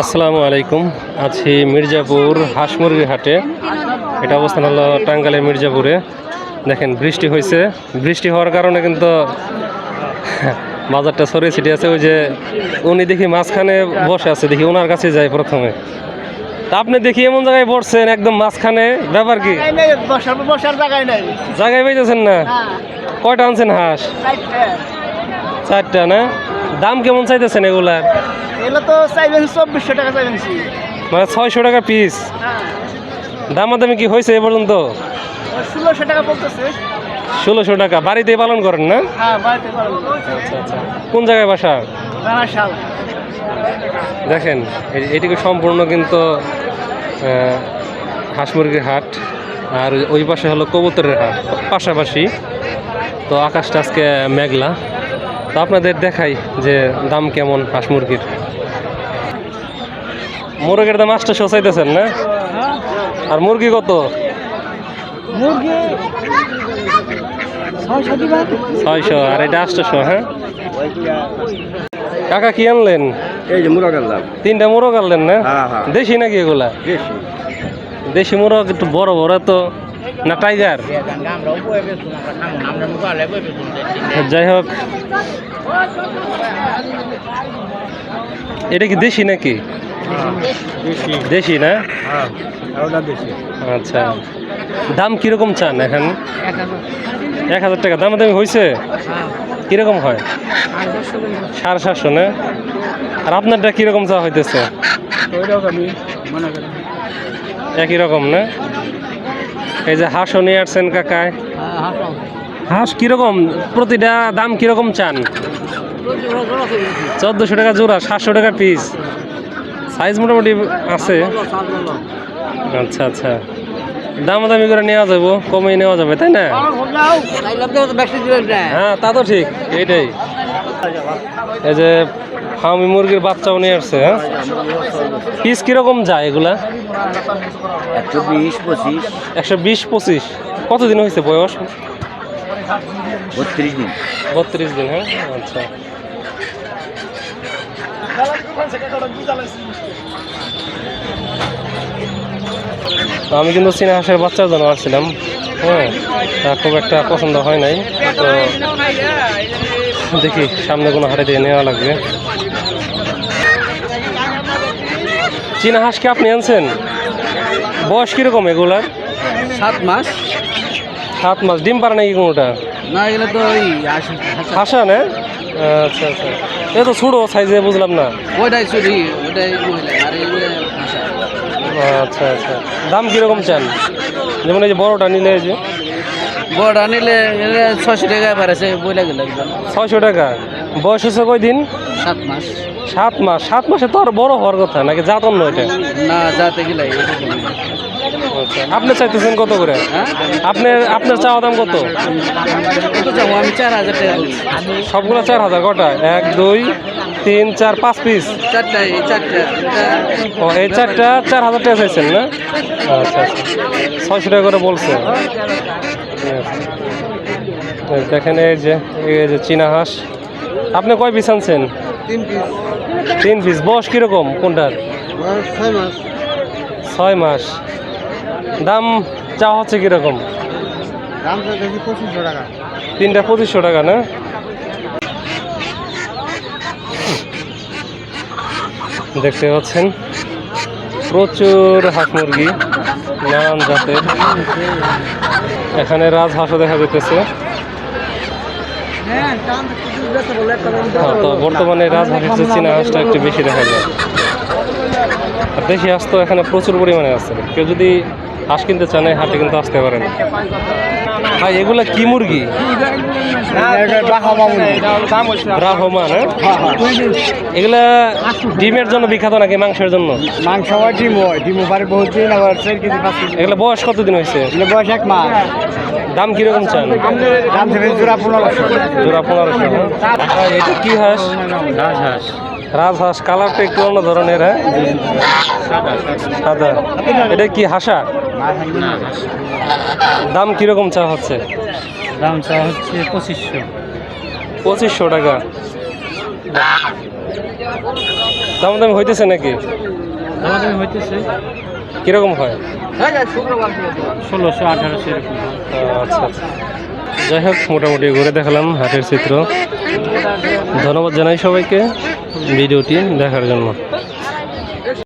আসসালামু আলাইকুম। আছি মির্জাপুর হাঁস মুরগির হাটে। এটা অবস্থান হলো টাঙ্গাইলের মির্জাপুরে। দেখেন বৃষ্টি হয়েছে। বৃষ্টি হওয়ার কারণে কিন্তু বাজারটা সরে ছিটে আছে। ওই যে উনি দেখি মাঝখানে বসে আছে। দেখি ওনার কাছে যাই প্রথমে। তা আপনি দেখি এমন জায়গায় বসছেন একদম মাঝখানে। ব্যাপার কি? জায়গায় নেই, বসার বসার জায়গায় নেই। জায়গায় পাইতেছেন না? কয়টা আনছেন হাঁস? চারটা না? দাম কেমন চাইতেছেন এগুলার এগুলো তো চাইবেন চব্বিশশো টাকা চাইবেন মানে ছয়শো টাকা পিস হ্যাঁ। দামাদামি কি হয়েছে এ পর্যন্ত? ষোলোশো টাকা বলতেছে। ষোলোশো টাকা। বাড়িতে পালন করেন না? হ্যাঁ আচ্ছা আচ্ছা। কোন জায়গায় বাসা? দেখেন এটিকে সম্পূর্ণ কিন্তু হাঁস মুরগির হাট। আর ওই পাশে হলো কবুতরের হাট। পাশাপাশি তো আকাশটা আজকে মেঘলা। তো আপনাদের দেখাই যে দাম কেমন হাঁস মুরগির। মুরগের দাম আটশো চাইতেছেন না? আর মুরগি কত? ছয়শো আর এটা আটশোশো হ্যাঁ? কাকা কি আনলেন? এই যে মুরগ আনলাম। তিনটা মোরগ আনলেন না? হ্যাঁ, হ্যাঁ। দেশি নাকি এগুলা? দেশি মোরগ একটু বড় বড় তো না টাইগার যাই হোক এটা কি দেশি নাকি? দেশি না? আচ্ছা। দাম কীরকম চান এখন? এক হাজার টাকা। দাম দামি হয়েছে কীরকম হয়? সাড়ে সাতশো না? আর আপনারটা কীরকম চা হইতেছে? একই রকম না? এই যে হাঁসও নিয়ে আসছেন কাকায়। হাঁস কীরকম? প্রতিটা দাম কীরকম চান? চোদ্দোশো টাকা জোড়া সাতশো টাকা পিস সাইজ মোটামুটি আছে। আচ্ছা আচ্ছা। দামাদামি করে নেওয়া যাব কমিয়ে নেওয়া যাবে তাই না। হ্যাঁ তা তো ঠিক এইটাই। এই যে ফার্মি মুরগির বাচ্চাও নিয়ে আসছে হ্যাঁ? পিস কীরকম যায় এগুলা? একশো বিশ পঁচিশ। একশো বিশ পঁচিশ। কতদিন হয়েছে বয়স? বত্রিশ দিন। বত্রিশ দিন হ্যাঁ? আচ্ছা। আমি কিন্তু চীনা হাঁসের বাচ্চার জন্য আসছিলাম হ্যাঁ? খুব একটা পছন্দ হয় নাই। তো দেখি সামনে কোনো হাটে দিয়ে নেওয়া লাগবে। চীনা হাঁস কি আপনি আনছেন? বয়স কীরকম এগুলার? সাত মাস। সাত মাস। ডিম পারে নাকি কোনোটা? না এগুলো তো ওই হাসা না? আচ্ছা আচ্ছা। এটা তো ছোটো সাইজে বুঝলাম না। ওইটাই চুরি ওইটাই আচ্ছা আচ্ছা। দাম কীরকম চান? যেমন এই যে বড়টা নিলে এই যে। বড় নিলে ছশো টাকা পারেছে বইলা গেল ছয়শো টাকা। বয়স হচ্ছে কয় দিন সাত মাস। সাত মাস। সাত মাসে তো আর বড় হওয়ার কথা নাকি জাত অন্য এটা? না যাতে গেলে আচ্ছা আপনি চাইতেছেন কত করে? হ্যাঁ? আপনার আপনার চাওয়া দাম কত? আমি চার হাজার টাকা সবগুলো চার হাজার কটা? এক দুই তিন চার পাঁচ পিস? ও এই চারটা চার হাজার টাকা চাইছেন না? আচ্ছা আচ্ছা। ছয়শো টাকা করে বলছে। দেখেন এই যে এই যে চীনা হাঁস। আপনি কয় পিস আনছেন? তিন পিস বয়স কীরকম কোনটার? ছয় মাস। দাম চা হচ্ছে কীরকম? তিনটা পঁচিশশো টাকা না? দেখতে পাচ্ছেন প্রচুর হাঁস মুরগি। নানান জাতের। এখানে রাজহাঁসও দেখা যেতেছে বর্তমানে তো বর্তমানে রাজহাঁসের চেয়ে চীনা হাঁসটা একটু বেশি দেখা যায়। আর দেশি হাঁস তো এখানে প্রচুর পরিমাণে আছে। কেউ যদি হাঁস কিনতে চান হাটে কিন্তু আসতে পারেন ভাই এগুলা কি মুরগি? ব্রাহ্মা না এগুলা ডিমের জন্য বিখ্যাত নাকি মাংসের জন্য? মাংস হয় ডিম হয়। ডিম বহুত দিন আবার চার কেজি পাঁচ কেজি। এগুলা বয়স কতদিন হয়েছে? বয়স এক মাস। দাম কীরকম চান? দাম জোড়া পনেরোশো জোড়া পনেরোশো হ্যাঁ? এটা কি হাঁস? রাজহাঁস। রাজহাঁস কালারটা একটু অন্য ধরনের হ্যাঁ? সাদা। এটা কি হাসা? দাম কীরকম চা হচ্ছে? দাম চা হচ্ছে পঁচিশশো। পঁচিশশো টাকা। দাম দাম হইতেছে নাকি? হইতেছে। কীরকম হয়? ষোলোশো আঠারোশো এরকম। আচ্ছা আচ্ছা। যাই হোক মোটামুটি ঘুরে দেখালাম হাটের চিত্র। ধন্যবাদ জানাই সবাইকে ভিডিওটি দেখার জন্য।